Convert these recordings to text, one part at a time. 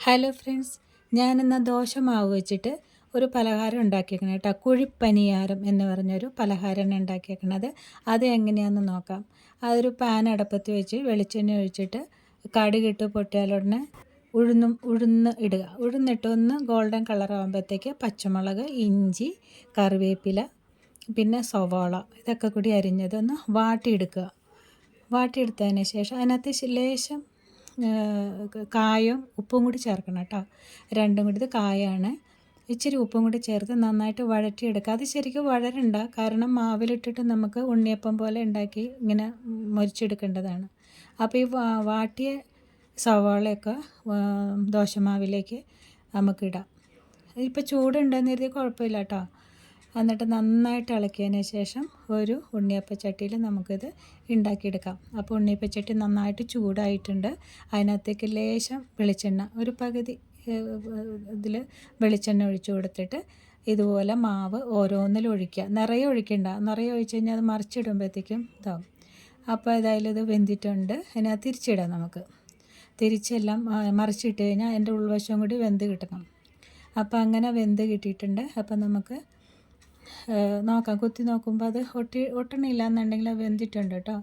Hello friends ഞാനിന്ന് ദോശ മാവ് വെച്ചിട്ട് ഒരു പലഹാരം ഉണ്ടാക്കിയേക്കണം കേട്ടോ. കുഴിപ്പനിയാരം എന്ന് പറഞ്ഞൊരു പലഹാരമാണ് ഉണ്ടാക്കിയേക്കണത്. അത് എങ്ങനെയാണെന്ന് നോക്കാം. അതൊരു പാൻ അടപ്പത്ത് വെച്ച് വെളിച്ചെണ്ണ ഒഴിച്ചിട്ട് കടുകിട്ട് പൊട്ടിയാലുടനെ ഉഴുന്നും ഉഴുന്ന് ഇടുക. ഉഴുന്നിട്ട് ഒന്ന് ഗോൾഡൻ കളർ ആകുമ്പോഴത്തേക്ക് പച്ചമുളക് ഇഞ്ചി കറിവേപ്പില പിന്നെ സവാള ഇതൊക്കെ കൂടി അരിഞ്ഞതൊന്ന് വാട്ടിയെടുക്കുക. വാട്ടിയെടുത്തതിന് ശേഷം അതിനകത്ത് ലേശം കായം ഉപ്പും കൂടി ചേർക്കണം കേട്ടോ. രണ്ടും കൂടി ഇത് കായാണ്. ഇച്ചിരി ഉപ്പും കൂടി ചേർത്ത് നന്നായിട്ട് വഴറ്റിയെടുക്കുക. അത് ശരിക്കും വഴരണ്ട. കാരണം മാവിലിട്ടിട്ട് നമുക്ക് ഉണ്ണിയപ്പം പോലെ ഉണ്ടാക്കി ഇങ്ങനെ മൊരിച്ചെടുക്കേണ്ടതാണ്. അപ്പോൾ ഈ വാട്ടിയ സവാളയൊക്കെ ദോശമാവിലേക്ക് നമുക്കിടാം ഇപ്പോൾ ചൂടുണ്ടെന്ന് കരുതി കുഴപ്പമില്ല കേട്ടോ. എന്നിട്ട് നന്നായിട്ട് ഇളക്കിയതിന് ശേഷം ഒരു ഉണ്ണിയപ്പച്ചട്ടിയിൽ നമുക്കിത് ഉണ്ടാക്കിയെടുക്കാം. അപ്പോൾ ഉണ്ണിയപ്പച്ചട്ടി നന്നായിട്ട് ചൂടായിട്ടുണ്ട്. അതിനകത്തേക്ക് ലേശം വെളിച്ചെണ്ണ ഒരു പകുതി ഇതിൽ വെളിച്ചെണ്ണ ഒഴിച്ചു കൊടുത്തിട്ട് ഇതുപോലെ മാവ് ഓരോന്നിലും ഒഴിക്കുക. നിറയെ ഒഴിക്കണ്ട. നിറയെ ഒഴിച്ച് കഴിഞ്ഞാൽ അത് മറിച്ചിടുമ്പോഴത്തേക്കും ഇതാവും. അപ്പോൾ ഏതായാലും ഇത് വെന്തിട്ടുണ്ട്. അതിനകത്ത് തിരിച്ചിടാം നമുക്ക്. തിരിച്ചെല്ലാം മറിച്ചിട്ട് കഴിഞ്ഞാൽ അതിന്റെ ഉൾവശം കൂടി വെന്ത് കിട്ടണം. അപ്പോൾ അങ്ങനെ വെന്ത് കിട്ടിയിട്ടുണ്ട്. അപ്പോൾ നമുക്ക് നോക്കാം. കുത്തി നോക്കുമ്പോൾ അത് ഒട്ടി ഒട്ടണില്ല എന്നുണ്ടെങ്കിൽ അത് വെന്തിട്ടുണ്ട് കേട്ടോ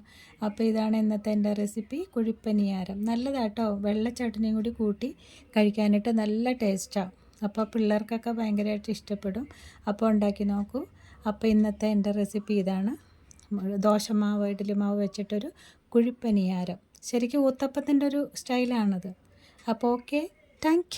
അപ്പോൾ ഇതാണ് ഇന്നത്തെ എന്റെ റെസിപ്പി കുഴിപ്പനിയാരം. നല്ലതാട്ടോ. വെള്ള ചട്നിയും കൂടി കൂട്ടി കഴിക്കാനായിട്ട് നല്ല ടേസ്റ്റാണ് അപ്പോൾ പിള്ളേർക്കൊക്കെ ഭയങ്കരമായിട്ട് ഇഷ്ടപ്പെടും. അപ്പോൾ ഉണ്ടാക്കി നോക്കൂ. അപ്പോൾ ഇന്നത്തെ എന്റെ റെസിപ്പി ഇതാണ്. ദോശമാവ് ഇഡ്ഡലി മാവ് വെച്ചിട്ടൊരു കുഴിപ്പനിയാരം. ശരിക്കും ഊത്തപ്പത്തിന്റെ ഒരു സ്റ്റൈലാണത് അപ്പോൾ ഓക്കെ താങ്ക്